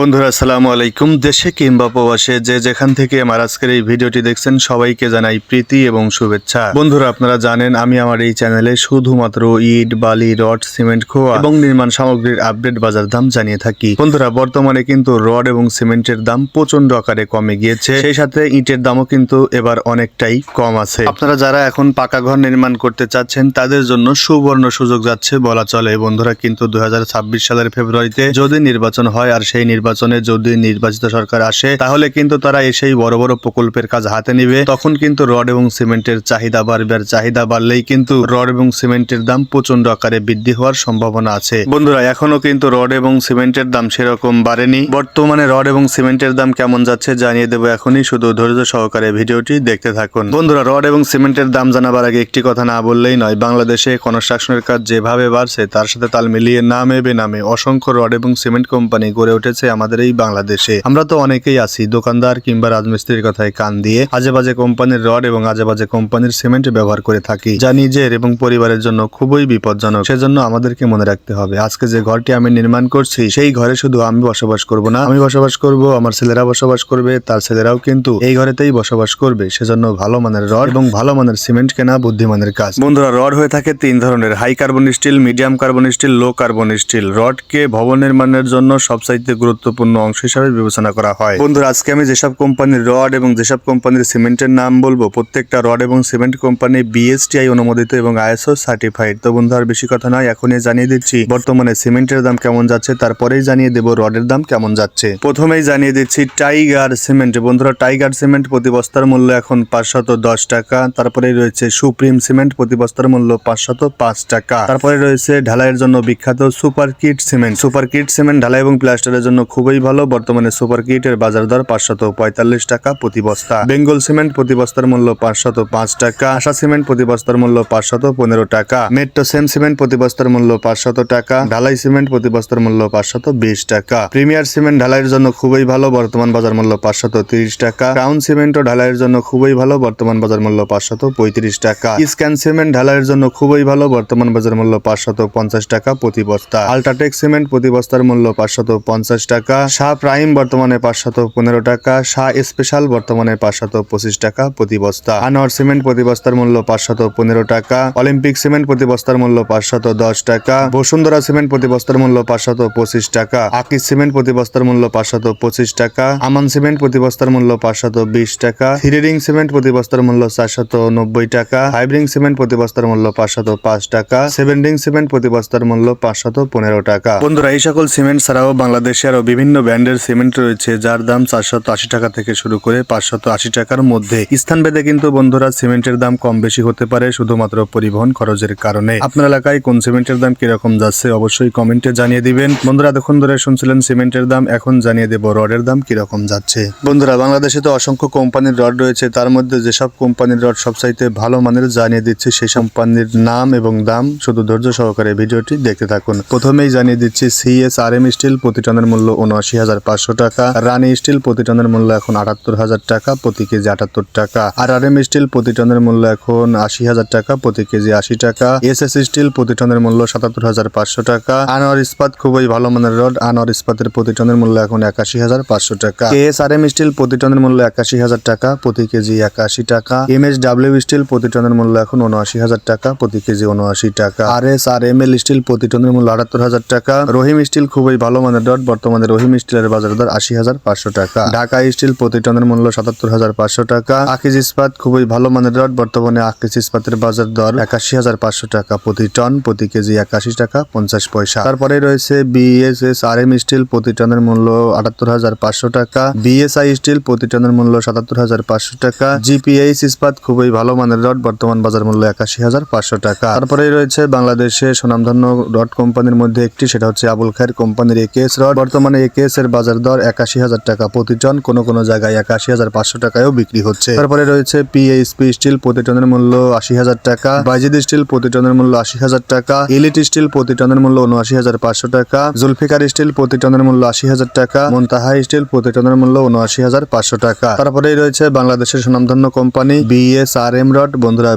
বন্ধুরা, আসসালামু আলাইকুম। দেশে কিংবা প্রবাসে যে যেখান থেকে আমার আজকের এই ভিডিওটি দেখছেন, সবাইকে জানাই প্রীতি এবং শুভেচ্ছা। বন্ধুরা, আপনারা জানেন আমি আমার এই চ্যানেলে শুধুমাত্র ইট, বালি, রড, সিমেন্ট, খোয়া এবং নির্মাণ সামগ্রীর আপডেট বাজার দাম জানিয়ে থাকি। বন্ধুরা, বর্তমানে কিন্তু রড এবং সিমেন্টের দাম প্রচণ্ড আকারে কমে গিয়েছে। সেই সাথে ইটের দামও কিন্তু এবার অনেকটাই কম আছে। আপনারা যারা এখন পাকা ঘর নির্মাণ করতে চাচ্ছেন, তাদের জন্য সুবর্ণ সুযোগ যাচ্ছে বলা চলে। বন্ধুরা, কিন্তু দু হাজার ছাব্বিশ সালের ফেব্রুয়ারিতে যদি নির্বাচন হয় আর সেই নির্বাচনে যদি নির্বাচিত সরকার আসে, তাহলে কিন্তু তারা এসেই বড় বড় প্রকল্পের কাজ হাতে নিবে। তখন কিন্তু রড এবং সিমেন্টের চাহিদা বাড়বে। আর চাহিদা বাড়লেই কিন্তু রড এবং সিমেন্টের দাম প্রচণ্ড আকারে বৃদ্ধি হওয়ার সম্ভাবনা আছে। বন্ধুরা এখনও কিন্তু রড এবং সিমেন্টের দাম সেরকম বাড়েনি। বর্তমানে রড এবং সিমেন্টের দাম কেমন যাচ্ছে জানিয়ে দেবো এখনই। শুধু ধৈর্য সহকারে ভিডিওটি দেখতে থাকুন। বন্ধুরা, রড এবং সিমেন্টের দাম জানাবার আগে একটি কথা না বললেই নয়, বাংলাদেশে কনস্ট্রাকশনের কাজ যেভাবে বাড়ছে, তার সাথে তাল মিলিয়ে নামে বেনামে অসংখ্য রড এবং সিমেন্ট কোম্পানি গড়ে উঠেছে আমাদের এই বাংলাদেশে। আমরা তো অনেকেই আছি, দোকানদার কিংবা রাজমিস্ত্রির কথায় কান দিয়ে আজে বাজে কোম্পানির রড এবং আজে বাজে কোম্পানির সিমেন্ট ব্যবহার করে থাকি, যা নিজের এবং পরিবারের জন্য খুবই বিপজ্জনক। সেজন্য আমাদেরকে মনে রাখতে হবে, আজকে যে ঘরটি আমি নির্মাণ করছি, সেই ঘরে শুধু আমি বসবাস করব না, আমি বসবাস করব, আমার ছেলেরা বসবাস করবে, তার ছেলেরাও কিন্তু এই ঘরেতেই বসবাস করবে। সেজন্য ভালো মানের রড এবং ভালো মানের সিমেন্ট কেনা বুদ্ধিমানের কাজ। বন্ধুরা, রড হয়ে থাকে তিন ধরনের, high carbon steel, medium carbon steel, low carbon steel. রডকে ভবন নির্মাণের জন্য সবচাইতে গুরুত্বপূর্ণ অংশ হিসাবে বিবেচনা করা হয়। বন্ধুরা, আজকে আমি যেসব কোম্পানির রড এবং যেসব কোম্পানির সিমেন্টের নাম বলব, প্রত্যেকটা রড এবং সিমেন্ট কোম্পানি বিএসটিআই অনুমোদিত এবং আইএসও সার্টিফাইড তো বন্ধু আর বেশি কথা নয়, এখনই জানিয়ে দিচ্ছি, বর্তমানে সিমেন্টের দাম কেমন যাচ্ছে, তারপরেই জানিয়ে দেবো রডের দাম কেমন যাচ্ছে। প্রথমেই জানিয়ে দিচ্ছি টাইগার সিমেন্ট বন্ধুরা টাইগার সিমেন্ট প্রতি বস্তার মূল্য এখন পাঁচশত দশ টাকা তারপরে রয়েছে সুপ্রিম সিমেন্ট প্রতি বস্তার মূল্য পাঁচশত পাঁচ টাকা। তারপরে রয়েছে ঢালাইয়ের জন্য বিখ্যাত super kit cement super kit cement ঢালাই এবং প্লাস্টারের জন্য খুবই ভালো। বর্তমানে সুপার কিটের বাজার দর পাঁচশত পঁয়তাল্লিশ টাকা প্রতি বস্তা। বেঙ্গল সিমেন্ট প্রতি বস্তার মূল্য পাঁচশত পাঁচ টাকা। আশা সিমেন্ট প্রতি বস্তার মূল্য পাঁচশত পনেরো টাকা। মেট্রো সেম সিমেন্ট প্রতি বস্তার মূল্য পাঁচশত টাকা। ঢালাই সিমেন্ট প্রতি বস্তার মূল্য পাঁচশত বিশ টাকা। প্রিমিয়ার সিমেন্ট ঢালাইয়ের জন্য খুবই ভালো, বর্তমান বাজার মূল্য পাঁচশত তিরিশ টাকা। ক্রাউন সিমেন্ট ও ঢালাইয়ের জন্য খুবই ভালো, বর্তমান বাজার মূল্য পাঁচশত পঁয়ত্রিশ টাকা। স্ক্যান সিমেন্ট ঢালাইয়ের জন্য খুবই ভালো, বর্তমান বাজার মূল্য পাঁচশত পঞ্চাশ টাকা প্রতি বস্তা। আলট্রাটেক সিমেন্ট প্রতি বস্তার মূল্য পাঁচশত পঞ্চাশ টাকা। শাহ প্রাইম বর্তমানে পাঁচশত পনেরো টাকা, শাহ স্পেশাল বর্তমানে পাঁচশত পঁচিশ টাকা প্রতি বস্তা। আনোয়ার সিমেন্ট প্রতি বস্তার মূল্য পাঁচশত পনেরো টাকা, অলিম্পিক সিমেন্ট প্রতি বস্তার মূল্য পাঁচশত দশ টাকা, বসুন্ধরা সিমেন্ট প্রতি বস্তার মূল্য পাঁচশত পঁচিশ টাকা আকিস সিমেন্ট প্রতি বস্তার মূল্য পাঁচশত পঁচিশ টাকা, আমান সিমেন্ট প্রতি বস্তার মূল্য পাঁচশত বিশ টাকা, থ্রিরিং সিমেন্ট প্রতি বস্তার মূল্য চারশত নব্বই টাকা ফাইভ রিং সিমেন্ট প্রতি বস্তার মূল্য পাঁচশত পাঁচ টাকা, সেভেন রিং সিমেন্ট প্রতি বস্তার মূল্য পাঁচশত পনেরো টাকা। বন্ধুরা, এই সকল সিমেন্ট ছাড়াও বাংলাদেশে আরও বিভিন্ন ব্র্যান্ডের সিমেন্ট রয়েছে, যার দাম চারশত আশি টাকা থেকে শুরু করে পাঁচশত আশি টাকার মধ্যে। স্থানভেদে কিন্তু বন্ধুরা সিমেন্টের দাম কম বেশি হতে পারে শুধুমাত্র পরিবহন খরচের কারণে। আপনার এলাকায় কোন সিমেন্টের দাম কীরকম যাচ্ছে অবশ্যই কমেন্টে জানিয়ে দিবেন। বন্ধুরা, এতক্ষণ ধরে শুনছিলেন সিমেন্টের দাম, এখন জানিয়ে দেব রডের দাম কীরকম যাচ্ছে। বন্ধুরা, বাংলাদেশে তো অসংখ্য কোম্পানির রড রয়েছে, তার মধ্যে যেসব কোম্পানির রড সবচাইতে ভালো মানের জানিয়ে দিচ্ছে, সেই কোম্পানির নাম এবং দাম শুধু ধৈর্য সহকারে ভিডিওটি দেখতে থাকুন। প্রথমেই জানিয়ে দিচ্ছি সিএস আর এম স্টিল প্রতি টনের মূল্য উনআশি হাজার পাঁচশো টাকা। রানি স্টিল প্রতি টনের মূল্য এখন আটাত্তর হাজার টাকা, প্রতি কেজি আটাত্তর টাকা। আর আর এম স্টিল প্রতি টনের মূল্য এখন আশি হাজার টাকা, প্রতি কেজি আশি টাকা। এস এস স্টিল প্রতি টনের মূল্য সাতাত্তর হাজার পাঁচশো টাকা। আনোয়ার ইস্পাত খুবই ভালো মানের রড, আনোয়ার ইস্পাতের প্রতি টনের মূল্য এখন একাশি হাজার পাঁচশো টাকা। এস আর এম স্টিল প্রতি টনের মূল্য একাশি হাজার টাকা, প্রতি কেজি একাশি টাকা। এম এস ডাব্লিউ স্টিল প্রতি টনের মূল্য এখন উনআশি হাজার টাকা, প্রতি কেজি উনআশি টাকা। আর এস আর এম এল স্টিল প্রতি টনের মূল্য আটাত্তর হাজার টাকা। রহিম স্টিল খুবই ভালো মানের রড, বর্তমানে রহিম স্টিলের বাজার দর আশি হাজার পাঁচশো টাকা। ঢাকা স্টিল প্রতি টনের মূল্য সাতাত্তর হাজার পাঁচশো টাকা। আকিজ ইস্পাত খুবই ভালো মানের রড, বর্তমানে আকিজ ইস্পাতের বাজার দর একাশি হাজার পাঁচশো টাকা প্রতি টন, প্রতি কেজি একাশি টাকা পঞ্চাশ পয়সা। তারপরে রয়েছে বিএসএস আর এম স্টিল প্রতি টনের মূল্য আটাত্তর হাজার পাঁচশো টাকা। বিএসআই স্টিল প্রতি টনের মূল্য সাতাত্তর হাজার পাঁচশো টাকা। জিপিএইচ ইস্পাত খুবই ভালো মানের রড, বর্তমান বাজার মূল্য একাশি হাজার পাঁচশো টাকা। তারপরে রয়েছে বাংলাদেশে সুনামধন্য রড কোম্পানির মধ্যে একটি, সেটা হচ্ছে আবুল খায়ের কোম্পানির একেএস রড। বর্তমানে একেএস এর বাজার দর একাশি হাজার টাকা প্রতি টন। কোনো কোনো জায়গায় একাশি হাজার পাঁচশো টাকায়ও বিক্রি হচ্ছে। তারপরে রয়েছে পিএইচপি স্টিল প্রতি টনের মূল্য আশি হাজার টাকা বাইজিদ স্টিল প্রতি টনের মূল্য আশি হাজার টাকা ইলিট স্টিল প্রতি টনের মূল্য উনআশি হাজার পাঁচশো টাকা জুলফিকার স্টিল প্রতি টনের মূল্য আশি হাজার টাকা মন্তাহা স্টিল প্রতি টনের মূল্য উনআশি হাজার পাঁচশো টাকা। তারপরেই রয়েছে বাংলাদেশের সুনামধন্য company B S R M rod বন্ধুরা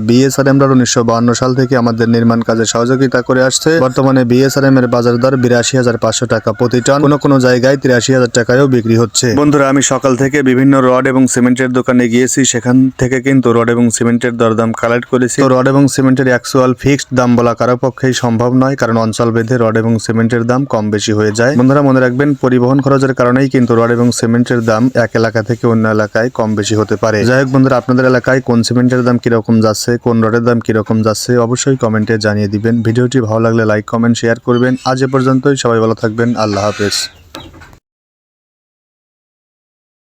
এম রড উনিশশো সাল থেকে আমাদের নির্মাণ কাজে সহযোগিতা করে আসছে। বর্তমানে বিএস আর এম এর বাজার দর বিরাশি হাজার পাঁচশো টাকা প্রতি টন। কোনো কোনো জায়গায় তিরাশি হাজার টাকায়ও বিক্রি হচ্ছে। বন্ধুরা আমি সকাল থেকে বিভিন্ন রড এবং সিমেন্টের দোকানে গিয়েছি। সেখান থেকে কিন্তু রড এবং সিমেন্টের দরদাম কালেক্ট করেছি। তো রড এবং সিমেন্টের অ্যাকচুয়াল ফিক্সড দাম বলা কারও পক্ষেই সম্ভব নয় কারণ অঞ্চল ভেদে রড এবং সিমেন্টের দাম কম বেশি হয়ে যায়। বন্ধুরা মনে রাখবেন পরিবহন খরচের কারণেই কিন্তু রড এবং সিমেন্টের দাম এক এলাকা থেকে অন্য এলাকায় কম বেশি হতে পারে। যাই হোক বন্ধুরা আপনাদের এলাকায় কোন সিমেন্টের দাম কীরকম যাচ্ছে কোন রডের দাম কীরকম যাচ্ছে অবশ্যই কমেন্টে জানিয়ে দিবেন। ভিডিওটি ভালো লাগলে লাইক কমেন্ট শেয়ার করবেন। আজ এ পর্যন্তই সবাই ভালো থাকবেন আল্লাহ হাফেজ।